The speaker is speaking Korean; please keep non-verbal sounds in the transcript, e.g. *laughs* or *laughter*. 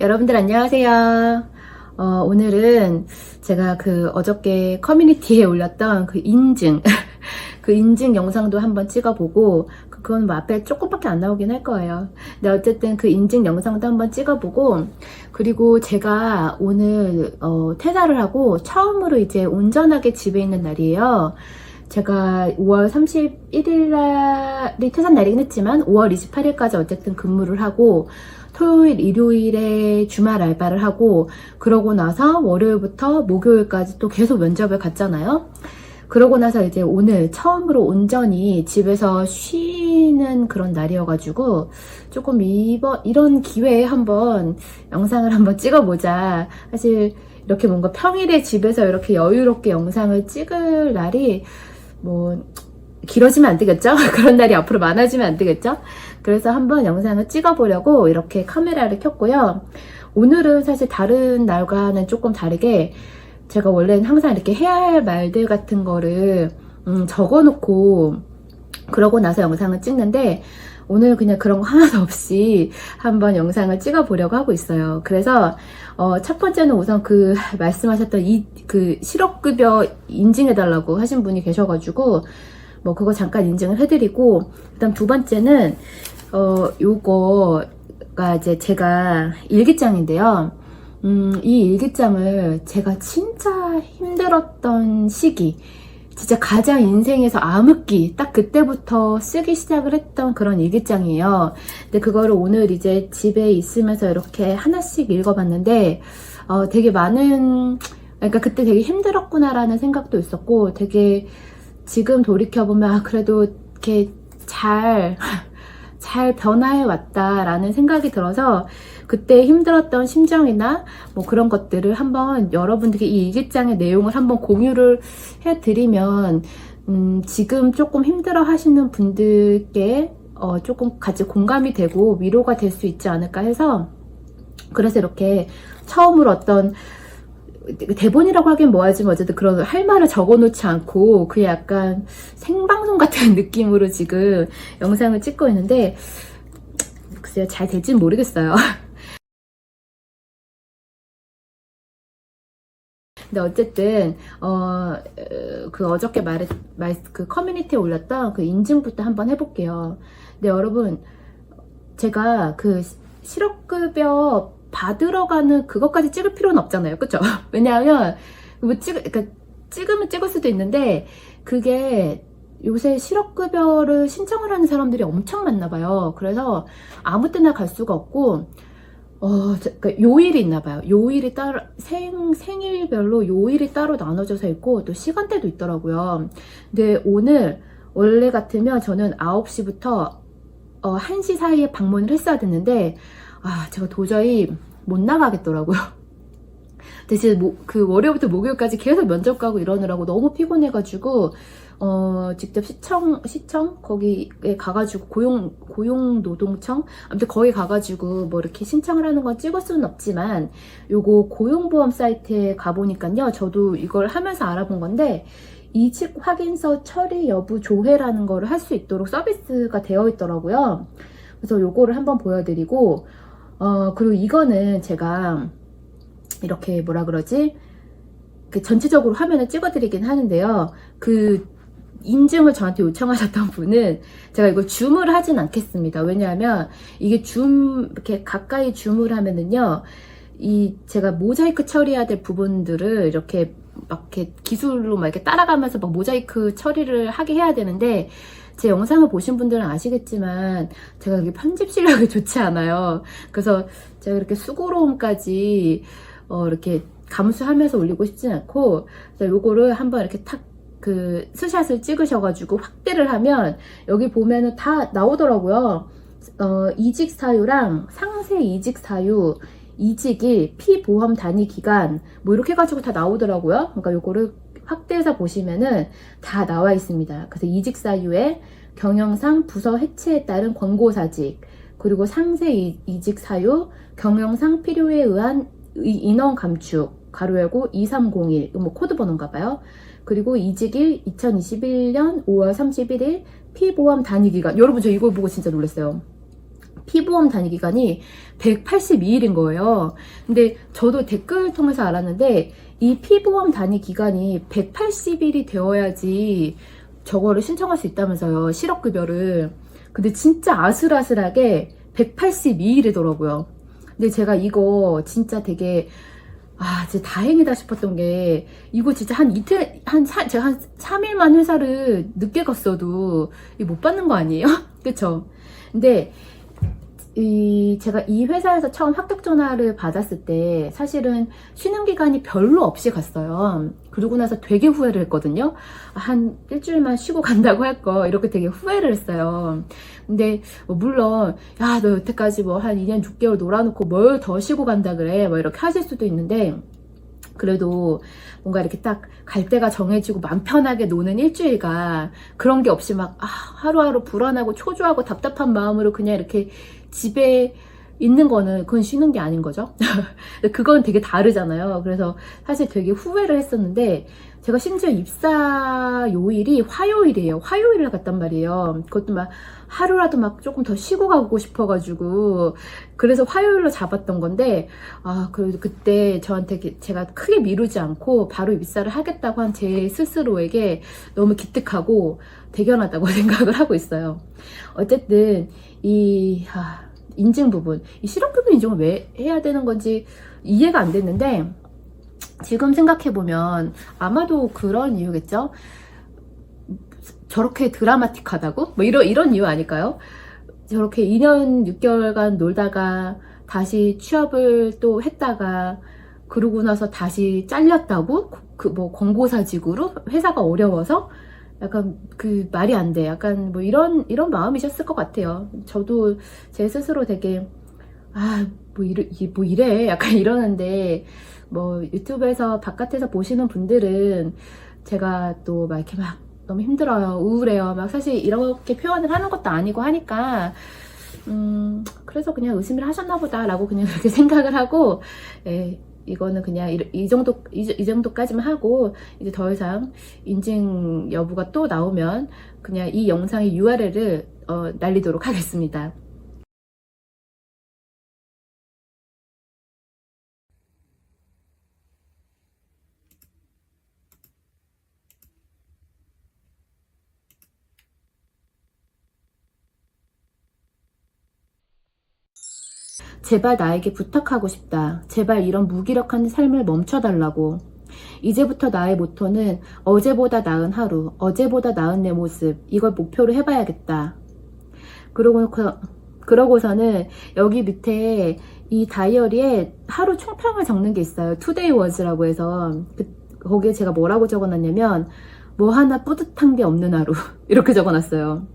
여러분들 안녕하세요. 어, 오늘은 제가 그 어저께 커뮤니티에 올렸던 그 인증, *laughs* 그 인증 영상도 한번 찍어보고, 그건 뭐 앞에 조금밖에 안 나오긴 할 거예요. 근데 어쨌든 그 인증 영상도 한번 찍어보고, 그리고 제가 오늘, 어, 퇴사를 하고 처음으로 이제 온전하게 집에 있는 날이에요. 제가 5월 31일 날이 퇴사 날이긴 했지만 5월 28일까지 어쨌든 근무를 하고 토요일, 일요일에 주말 알바를 하고 그러고 나서 월요일부터 목요일까지 또 계속 면접을 갔잖아요. 그러고 나서 이제 오늘 처음으로 온전히 집에서 쉬는 그런 날이어가지고 조금 이번 이런 기회에 한번 영상을 한번 찍어보자. 사실 이렇게 뭔가 평일에 집에서 이렇게 여유롭게 영상을 찍을 날이 뭐 길어지면 안 되겠죠? *laughs* 그런 날이 앞으로 많아지면 안 되겠죠? 그래서 한번 영상을 찍어보려고 이렇게 카메라를 켰고요. 오늘은 사실 다른 날과는 조금 다르게 제가 원래는 항상 이렇게 해야 할 말들 같은 거를 음, 적어놓고 그러고 나서 영상을 찍는데 오늘 그냥 그런 거 하나도 없이 한번 영상을 찍어 보려고 하고 있어요. 그래서 어, 첫 번째는 우선 그 말씀하셨던 이 그 실업급여 인증해 달라고 하신 분이 계셔가지고 뭐 그거 잠깐 인증을 해드리고 그다음 두 번째는 어 요거가 이제 제가 일기장인데요. 음, 이 일기장을 제가 진짜 힘들었던 시기, 진짜 가장 인생에서 암흑기, 딱 그때부터 쓰기 시작을 했던 그런 일기장이에요. 근데 그거를 오늘 이제 집에 있으면서 이렇게 하나씩 읽어봤는데, 어, 되게 많은, 그러니까 그때 되게 힘들었구나라는 생각도 있었고, 되게 지금 돌이켜보면, 아, 그래도 이렇게 잘, *laughs* 잘 변화해 왔다라는 생각이 들어서 그때 힘들었던 심정이나 뭐 그런 것들을 한번 여러분들께 이 일기장의 내용을 한번 공유를 해드리면 음 지금 조금 힘들어 하시는 분들께 어 조금 같이 공감이 되고 위로가 될 수 있지 않을까 해서 그래서 이렇게 처음으로 어떤 대본이라고 하긴 뭐하지만 어쨌든 그런 할 말을 적어놓지 않고 그 약간 생방송 같은 *laughs* 느낌으로 지금 영상을 찍고 있는데 글쎄요 잘 될진 모르겠어요. *laughs* 근데 어쨌든 어 그 어저께 말했 그 커뮤니티에 올렸던 그 인증부터 한번 해볼게요. 근데 여러분 제가 그 실업급여 받으러 가는 그것까지 찍을 필요는 없잖아요. 그쵸? *laughs* 왜냐하면, 뭐 찍, 그러니까 찍으면 찍을 수도 있는데, 그게 요새 실업급여를 신청을 하는 사람들이 엄청 많나 봐요. 그래서 아무 때나 갈 수가 없고, 어, 그러니까 요일이 있나 봐요. 요일이 따로, 생, 생일별로 요일이 따로 나눠져서 있고, 또 시간대도 있더라고요. 근데 오늘, 원래 같으면 저는 9시부터 어, 1시 사이에 방문을 했어야 됐는데, 아, 제가 도저히 못 나가겠더라고요. *laughs* 대신 뭐, 그 월요일부터 목요일까지 계속 면접 가고 이러느라고 너무 피곤해가지고, 어, 직접 시청, 시청? 거기에 가가지고 고용, 고용노동청? 아무튼 거기 가가지고 뭐 이렇게 신청을 하는 건 찍을 수는 없지만, 요거 고용보험 사이트에 가보니까요. 저도 이걸 하면서 알아본 건데, 이직 확인서 처리 여부 조회라는 거를 할 수 있도록 서비스가 되어 있더라고요. 그래서 요거를 한번 보여드리고, 어, 그리고 이거는 제가 이렇게 뭐라 그러지? 그 전체적으로 화면을 찍어드리긴 하는데요. 그 인증을 저한테 요청하셨던 *laughs* 분은 제가 이걸 줌을 하진 않겠습니다. 왜냐하면 이게 줌, 이렇게 가까이 줌을 하면은요. 이 제가 모자이크 처리해야 될 부분들을 이렇게 막 이렇게 기술로 막 이렇게 따라가면서 막 모자이크 처리를 하게 해야 되는데 제 영상을 보신 분들은 아시겠지만 제가 이게 편집 실력이 *laughs* 좋지 않아요. 그래서 제가 이렇게 수고로움까지 어 이렇게 감수하면서 올리고 싶진 않고 요거를 한번 이렇게 탁 그 스샷을 찍으셔가지고 확대를 하면 여기 보면은 다 나오더라고요. 어, 이직 사유랑 상세 이직 사유, 이직일, 피보험 단위 기간 뭐 이렇게 해가지고 다 나오더라고요. 그러니까 요거를 확대해서 보시면은 다 나와 있습니다. 그래서 이직 사유에 경영상 부서 해체에 따른 권고사직, 그리고 상세 이직 사유, 경영상 필요에 의한 인원 감축, 가로 열고 2301, 뭐 코드 번호인가 봐요. 그리고 이직일 2021년 5월 31일 피보험 단위 기간. 여러분 저 이걸 보고 진짜 놀랐어요. 피보험 단위 기간이 182일인 거예요. 근데 저도 댓글 통해서 알았는데 이 피보험 단위 기간이 180일이 되어야지 저거를 신청할 수 있다면서요. 실업급여를. 근데 진짜 아슬아슬하게 182일이더라고요. 근데 제가 이거 진짜 되게 아, 진짜 다행이다 싶었던 게, 이거 진짜 한 이틀, 한, 사, 제가 한 3일만 회사를 늦게 갔어도, 못 받는 거 아니에요? *laughs* 그쵸? 근데, 이, 제가 이 회사에서 처음 합격 전화를 받았을 때, 사실은 쉬는 기간이 별로 없이 갔어요. 그러고 나서 되게 후회를 했거든요. 한 일주일만 쉬고 간다고 할 거, 이렇게 되게 후회를 했어요. 근데, 뭐 물론, 야, 너 여태까지 뭐 한 2년 6개월 놀아놓고 뭘 더 쉬고 간다 그래. 뭐 이렇게 하실 수도 있는데, 그래도 뭔가 이렇게 딱 갈 때가 정해지고 맘 편하게 노는 일주일간 그런 게 없이 막 아, 하루하루 불안하고 초조하고 답답한 마음으로 그냥 이렇게 집에 있는 거는 그건 쉬는 게 아닌 거죠. *laughs* 그건 되게 다르잖아요. 그래서 사실 되게 후회를 했었는데 제가 심지어 입사 요일이 화요일이에요. 화요일을 갔단 말이에요. 그것도 막 하루라도 막 조금 더 쉬고 가고 싶어가지고 그래서 화요일로 잡았던 건데 아 그래도 그때 저한테 제가 크게 미루지 않고 바로 입사를 하겠다고 한 제 스스로에게 너무 기특하고 대견하다고 *laughs* 생각을 하고 있어요. 어쨌든 이 아, 인증 부분, 이 실업급여 인증을 왜 해야 되는 건지 이해가 안 됐는데 지금 생각해보면 아마도 그런 이유겠죠? 저렇게 드라마틱하다고? 뭐 이런, 이런 이유 아닐까요? 저렇게 2년 6개월간 놀다가 다시 취업을 또 했다가 그러고 나서 다시 잘렸다고? 그 뭐 권고사직으로? 회사가 어려워서? 약간 그 말이 안 돼. 약간 뭐 이런, 이런 마음이셨을 것 같아요. 저도 제 스스로 되게, 아, 뭐 이래, 이- 뭐 이래. 약간 *laughs* 이러는데, 뭐 유튜브에서 바깥에서 보시는 분들은 제가 또 막 이렇게 막 너무 힘들어요. 우울해요. 막 사실 이렇게 표현을 하는 것도 아니고 하니까, 음, 그래서 그냥 의심을 하셨나 보다 라고 그냥 *laughs* 그렇게 생각을 하고, 예, 이거는 그냥 이, 이 정도, 이, 이 정도까지만 하고, 이제 더 이상 인증 여부가 또 나오면 그냥 이 영상의 URL을 어, 날리도록 하겠습니다. 제발 나에게 부탁하고 싶다. 제발 이런 무기력한 삶을 멈춰달라고. 이제부터 나의 모토는 어제보다 나은 하루, 어제보다 나은 내 모습, 이걸 목표로 해봐야겠다. 그러고, 그러고서는 여기 밑에 이 다이어리에 하루 총평을 적는 게 있어요. 투데이 워즈라고 해서. 그, 거기에 제가 뭐라고 적어놨냐면, 뭐 하나 뿌듯한 게 없는 하루. *laughs* 이렇게 적어놨어요.